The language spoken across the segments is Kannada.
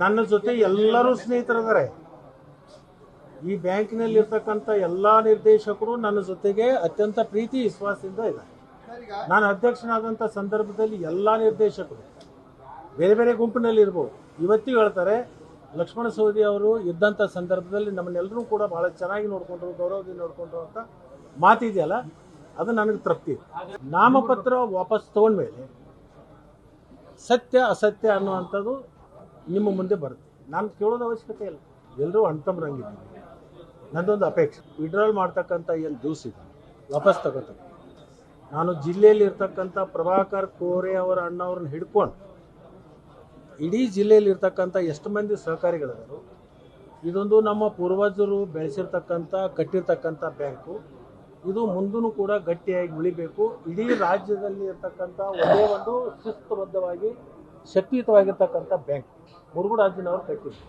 ನನ್ನ ಜೊತೆ ಎಲ್ಲರೂ ಸ್ನೇಹಿತರಿದ್ದಾರೆ. ಈ ಬ್ಯಾಂಕಿನಲ್ಲಿ ಇರ್ತಕ್ಕಂಥ ಎಲ್ಲಾ ನಿರ್ದೇಶಕರು ನನ್ನ ಜೊತೆಗೆ ಅತ್ಯಂತ ಪ್ರೀತಿ, ವಿಶ್ವಾಸದಿಂದ ಇದ್ದಾರೆ. ನಾನು ಅಧ್ಯಕ್ಷನಾದಂಥ ಸಂದರ್ಭದಲ್ಲಿ ಎಲ್ಲ ನಿರ್ದೇಶಕರು, ಬೇರೆ ಬೇರೆ ಗುಂಪಿನಲ್ಲಿ ಇರ್ಬೋದು ಇವತ್ತಿಗೂ ಹೇಳ್ತಾರೆ, ಲಕ್ಷ್ಮಣ ಸವದಿ ಅವರು ಇದ್ದಂಥ ಸಂದರ್ಭದಲ್ಲಿ ನಮ್ಮನ್ನೆಲ್ಲರೂ ಕೂಡ ಬಹಳ ಚೆನ್ನಾಗಿ ನೋಡಿಕೊಂಡ್ರು, ಗೌರವದಿಂದ ನೋಡಿಕೊಂಡ್ರು ಅಂತ ಮಾತಿದೆಯಲ್ಲ, ಅದು ನನಗೆ ತೃಪ್ತಿ. ನಾಮಪತ್ರ ವಾಪಸ್ ತಗೊಂಡ್ಮೇಲೆ ಸತ್ಯ, ಅಸತ್ಯ ಅನ್ನುವಂಥದ್ದು ನಿಮ್ಮ ಮುಂದೆ ಬರುತ್ತೆ. ನಾನು ಕೇಳೋದು ಅವಶ್ಯಕತೆ ಇಲ್ಲ. ಎಲ್ಲರೂ ಅಣ್ತಂಬ್ರಂಗಿದ್ದೀವಿ ನಂದೊಂದು ಅಪೇಕ್ಷೆ. ವಿಡ್ರಾಲ್ ಮಾಡ್ತಕ್ಕಂಥ ಏನು ಜ್ಯೂಸ್ ಇದೆ. ವಾಪಸ್ ತಗೋತಕ್ಕ ನಾನು ಜಿಲ್ಲೆಯಲ್ಲಿ ಇರ್ತಕ್ಕಂಥ ಪ್ರಭಾಕರ್ ಕೋರೆ ಅವರ ಅಣ್ಣವ್ರನ್ನ ಹಿಡ್ಕೊಂಡು ಇಡೀ ಜಿಲ್ಲೆಯಲ್ಲಿ ಇರ್ತಕ್ಕಂಥ ಎಷ್ಟು ಮಂದಿ ಸಹಕಾರಿಗಳಿದರು, ಇದೊಂದು ನಮ್ಮ ಪೂರ್ವಜರು ಬೆಳೆಸಿರ್ತಕ್ಕಂಥ, ಕಟ್ಟಿರ್ತಕ್ಕಂಥ ಬ್ಯಾಂಕು. ಇದು ಮುಂದೂ ಕೂಡ ಗಟ್ಟಿಯಾಗಿ ಉಳಿಬೇಕು. ಇಡೀ ರಾಜ್ಯದಲ್ಲಿ ಇರ್ತಕ್ಕಂಥ ಒಂದೇ ಒಂದು ಶಿಸ್ತುಬದ್ಧವಾಗಿ ಶಕ್ತಿಯುತವಾಗಿರ್ತಕ್ಕಂಥ ಬ್ಯಾಂಕ್ ಮುರುಗೋಡು ಅಜ್ಜನವರು ಕಟ್ಟಿದ್ರು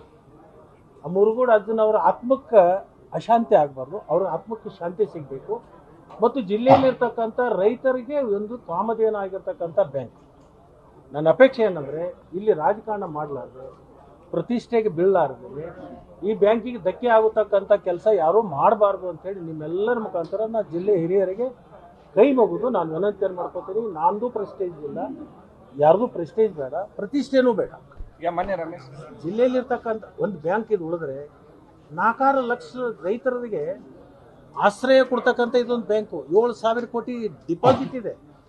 ಆ ಮುರುಗೋಡು ಅಜ್ಜನವರ ಆತ್ಮಕ್ಕೆ ಅಶಾಂತಿ ಆಗಬಾರ್ದು. ಅವ್ರ ಆತ್ಮಕ್ಕೆ ಶಾಂತಿ ಸಿಗಬೇಕು. ಮತ್ತು ಜಿಲ್ಲೆಯಲ್ಲಿರ್ತಕ್ಕಂಥ ರೈತರಿಗೆ ಒಂದು ಕಾಮಧೇನ ಆಗಿರ್ತಕ್ಕಂಥ ಬ್ಯಾಂಕ್ ನನ್ನ ಅಪೇಕ್ಷೆ ಏನಂದರೆ, ಇಲ್ಲಿ ರಾಜಕಾರಣ ಮಾಡಲಾರ್ದೆ, ಪ್ರತಿಷ್ಠೆಗೆ ಬೀಳಲಾರ್ದೆ, ಈ ಬ್ಯಾಂಕಿಗೆ ಧಕ್ಕೆ ಆಗತಕ್ಕಂಥ ಕೆಲಸ ಯಾರೂ ಮಾಡಬಾರ್ದು ಅಂತೇಳಿ ನಿಮ್ಮೆಲ್ಲರ ಮುಖಾಂತರ ನಾನು ಜಿಲ್ಲೆ ಹಿರಿಯರಿಗೆ ಕೈ ಮುಗಿದು ನಾನು ವಿನಂತಿಯನ್ನು ಮಾಡ್ಕೋತೀನಿ. ನಂದು ಪ್ರೆಸ್ಟೇಜ್ ಇಲ್ಲ ಯಾರ್ದು ಪ್ರೆಸ್ಟೇಜ್ ಬೇಡ ಪ್ರತಿಷ್ಠೆನೂ ಬೇಡ. ಈಗ ಮೊನ್ನೆ ರಮೇಶ್. ಜಿಲ್ಲೆಯಲ್ಲಿರ್ತಕ್ಕಂಥ ಒಂದು ಬ್ಯಾಂಕ್ ಇದು ಉಳಿದ್ರೆ ನಾಲ್ಕಾರು ಲಕ್ಷ ರೈತರಿಗೆ ಆಶ್ರಯ ಕೊಡ್ತಕ್ಕಂಥ ಇದೊಂದು ಬ್ಯಾಂಕು ಏಳು ಸಾವಿರ ಕೋಟಿ ಡಿಪಾಸಿಟ್ ಇದೆ.